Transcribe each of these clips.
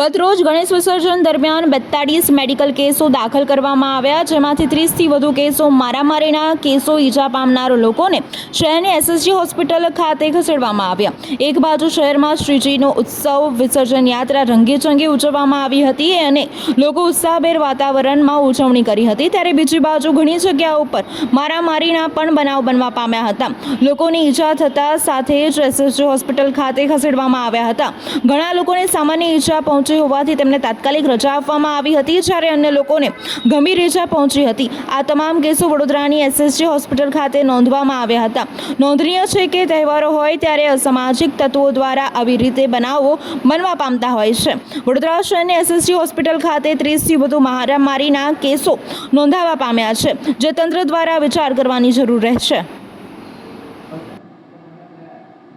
ગતરોજ ગણેશ વિસર્જન દરમિયાન બેતાળીસ મેડિકલ કેસો દાખલ કરવામાં આવ્યા, જેમાંથી ત્રીસથી વધુ કેસો મારામારીના કેસો ઈજા પામનાર લોકોને શહેરની એસએસજી હોસ્પિટલ ખાતે ખસેડવામાં આવ્યા. એક બાજુ શહેરમાં શ્રીજીનો ઉત્સવ, વિસર્જન યાત્રા રંગેચંગે ઉજવવામાં આવી હતી અને લોકો ઉત્સાહભેર વાતાવરણમાં ઉજવણી કરી હતી, ત્યારે બીજી બાજુ ઘણી જગ્યાઓ પર મારામારીના પણ બનાવ બનવા પામ્યા હતા. લોકોને ઈજા થતા સાથે જ એસએસજી હોસ્પિટલ ખાતે ખસેડવામાં આવ્યા હતા. ઘણા લોકોને સામાન્ય ઈજા પહોંચી હોવાથી તેમને તાત્કાલિક રજા આપવામાં આવી હતી, જ્યારે અન્ય લોકોને ગંભીર ઈજા પહોંચી હતી. આ તમામ કેસો વડોદરાની એસએસજી હોસ્પિટલ ખાતે નોંધવામાં આવ્યા હતા. નોંધનીય છે કે તહેવારો હોય ત્યારે અસામાજિક તત્વો દ્વારા આવી રીતે બનાવો બનવા પામતા હોય છે. વડોદરા શહેરની એસએસજી હોસ્પિટલ ખાતે ત્રીસથી વધુ મારામારીના કેસો નોંધાવા પામ્યા છે, જે તંત્ર દ્વારા વિચાર કરવાની જરૂર રહેશે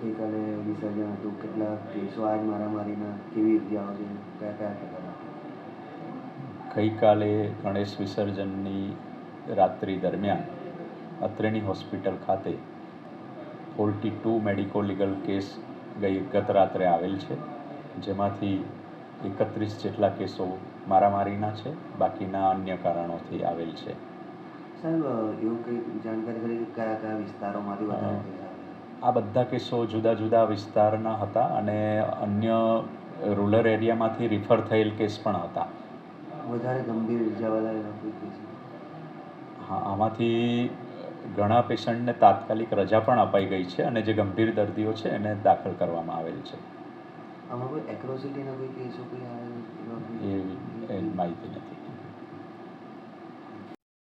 ગઈકાલે વિસર્જન હતું. કેટલા કેસો આજ મારામારીના કેવી રીતે આવશે કયા કયા પ્રકારના? ગઈકાલે ગણેશ વિસર્જનની રાત્રિ દરમિયાન અત્રેની હોસ્પિટલ ખાતે forty two medico legal case ગઈ ગત રાત્રે આવેલ છે. જેમાંથી એકત્રીસ જેટલા કેસો મારામારીના છે. બાકીના અન્ય કારણોથી આવેલ છે. સાહેબ એવું કંઈ જાણકારી કરી કયા કયા વિસ્તારોમાંથી વધારે આ બધા કેસો જુદા જુદા વિસ્તારના હતા અને અન્ય રૂરલ એરિયામાંથી રિફર થયેલ કેસ પણ હતા. વધારે ગંભીર એવા હા આમાંથી ઘણા પેશન્ટને તાત્કાલિક રજા પણ અપાઈ ગઈ છે અને જે ગંભીર દર્દીઓ છે એને દાખલ કરવામાં આવેલ છે. આમાં કોઈ એક્રોસિટીના કોઈ કેસો કોઈ? એ માહિતી નથી.